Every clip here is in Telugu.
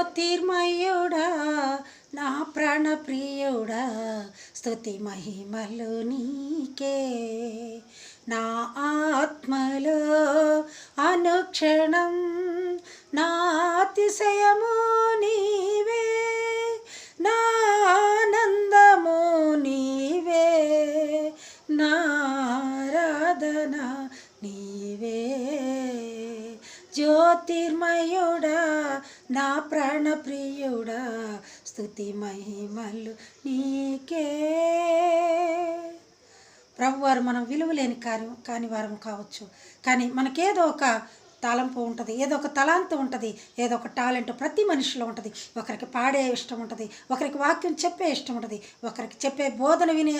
జ్యోతిర్మయుడా నా ప్రాణప్రియుడా స్థుతి మహిమలు నీకే. నా ఆత్మలో అనుక్షణం నా అతిశయము జ్యోతిర్మయుడా నా ప్రాణప్రియుడా స్తుతి మహిమలు నీకే. ప్రభువారు మనం విలువలేని కార్యం కాని వారం కావచ్చు. కానీ మనకేదో ఒక తలంపు ఉంటుంది ఏదో ఒక తలాంతు ఉంటుంది ఏదో ఒక టాలెంట్ ప్రతి మనిషిలో ఉంటుంది. ఒకరికి పాడే ఇష్టం ఉంటుంది ఒకరికి వాక్యం చెప్పే ఇష్టం ఉంటుంది ఒకరికి చెప్పే బోధన వినే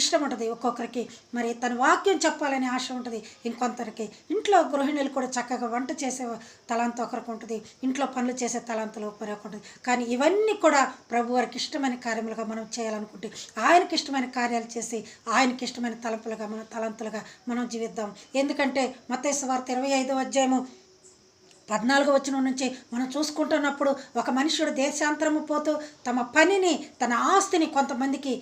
ఇష్టం ఉంటుంది. ఒక్కొక్కరికి మరి తన వాక్యం చెప్పాలనే ఆశ ఉంటుంది. ఇంకొంతరికి ఇంట్లో గృహిణులు కూడా చక్కగా వంట చేసే తలాంతు ఒకరికి ఉంటుంది ఇంట్లో పనులు చేసే తలాంతులు ఒకరికి ఉంటుంది. కానీ ఇవన్నీ కూడా ప్రభు వారికి ఇష్టమైన కార్యములుగా మనం చేయాలనుకుంటే ఆయనకి ఇష్టమైన కార్యాలు చేసి ఆయనకి ఇష్టమైన తలంపులుగా మన తలంతులుగా మనం జీవిద్దాం. ఎందుకంటే మతేశ్వార్త ఇరవై ఐదో అధ్యాయము పద్నాలుగు వచనం నుంచి మనం చూసుకుంటున్నప్పుడు ఒక మనుషుడు దేశాంతరము పోతూ తమ పనిని తన ఆస్తిని కొంతమందికి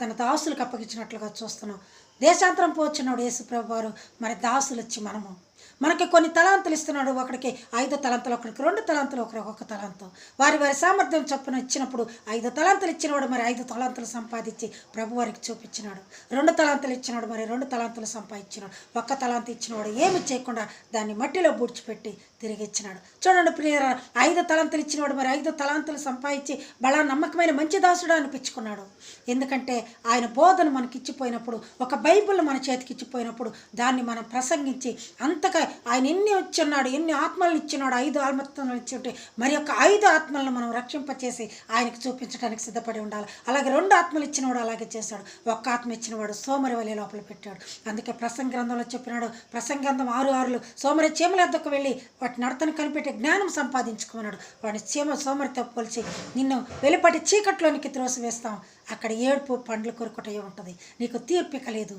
తన దాసులకు అప్పగించినట్లుగా చూస్తున్నాం. దేశాంతరం పోచున్నాడు యేసుప్రభు వారు మరి దాసులు వచ్చి మనము మనకి కొన్ని తలాంతులు ఇస్తున్నాడు ఒకడికి ఐదు తలాంతులు ఒకరికి రెండు తలాంతులు ఒకరు ఒక్కొక్క తలాంతం. వారి వారి సామర్థ్యం చొప్పున ఇచ్చినప్పుడు ఐదు తలాంతులు ఇచ్చినవాడు మరి ఐదు తలాంతులు సంపాదించి ప్రభు వారికి చూపించినాడు. రెండు తలాంతులు ఇచ్చినాడు మరి రెండు తలాంతులు సంపాదించినాడు. ఒక్క తలాంత ఇచ్చినవాడు ఏమి చేయకుండా దాన్ని మట్టిలో బూడ్చిపెట్టి తిరిగి ఇచ్చినాడు. చూడండి ప్రియరా ఐదు తలాంతులు ఇచ్చినవాడు మరి ఐదు తలాంతులు సంపాదించి బలా నమ్మకమైన మంచి దాసుడు అనిపించుకున్నాడు. ఎందుకంటే ఆయన బోధన మనకిచ్చిపోయినప్పుడు ఒక బైబిల్ మన చేతికి ఇచ్చిపోయినప్పుడు దాన్ని మనం ప్రసంగించి అంతగా ఆయన ఎన్ని వచ్చున్నాడు ఎన్ని ఆత్మలను ఇచ్చినాడు ఐదు ఆత్మలను ఇచ్చి ఉంటే మరి యొక్క ఐదు ఆత్మలను మనం రక్షింపచేసి ఆయనకు చూపించడానికి సిద్ధపడి ఉండాలి. అలాగే రెండు ఆత్మలు ఇచ్చినవాడు అలాగే చేశాడు. ఒక్క ఆత్మ ఇచ్చినవాడు సోమరి వలె లోపల పెట్టాడు. అందుకే ప్రసంగ గ్రంథంలో చెప్పినాడు ప్రసంగ గ్రంథం ఆరు ఆరులు సోమరి చీమల వద్దకు వెళ్ళి వాటి నడతను కనిపెట్టి జ్ఞానం సంపాదించుకున్నాడు వాడి చీమ సోమరితో పోల్చి నిన్ను వెలుపటి చీకట్లోనికి త్రోసివేస్తాం. అక్కడ ఏడుపు పండ్లు కొరుకుటయే ఉంటుంది. నీకు తీర్పిక లేదు.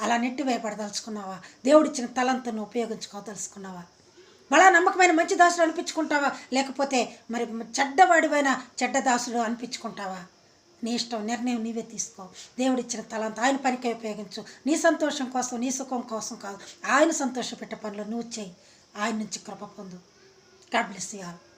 అలా నెట్టి భయపడదలుచుకున్నావా? దేవుడిచ్చిన తలంతను ఉపయోగించుకోదలుచుకున్నావా? మళ్ళా నమ్మకమైన మంచి దాసుడు అనిపించుకుంటావా? లేకపోతే మరి చెడ్డవాడివైన చెడ్డ దాసుడు అనిపించుకుంటావా? నీ ఇష్టం నిర్ణయం నీవే తీసుకో. దేవుడిచ్చిన తలంత ఆయన పనికే ఉపయోగించు. నీ సంతోషం కోసం నీ సుఖం కోసం కాదు. ఆయన సంతోషపెట్టే పనులు నువ్వు చేయి. ఆయన నుంచి కృప పొందు. God bless you all.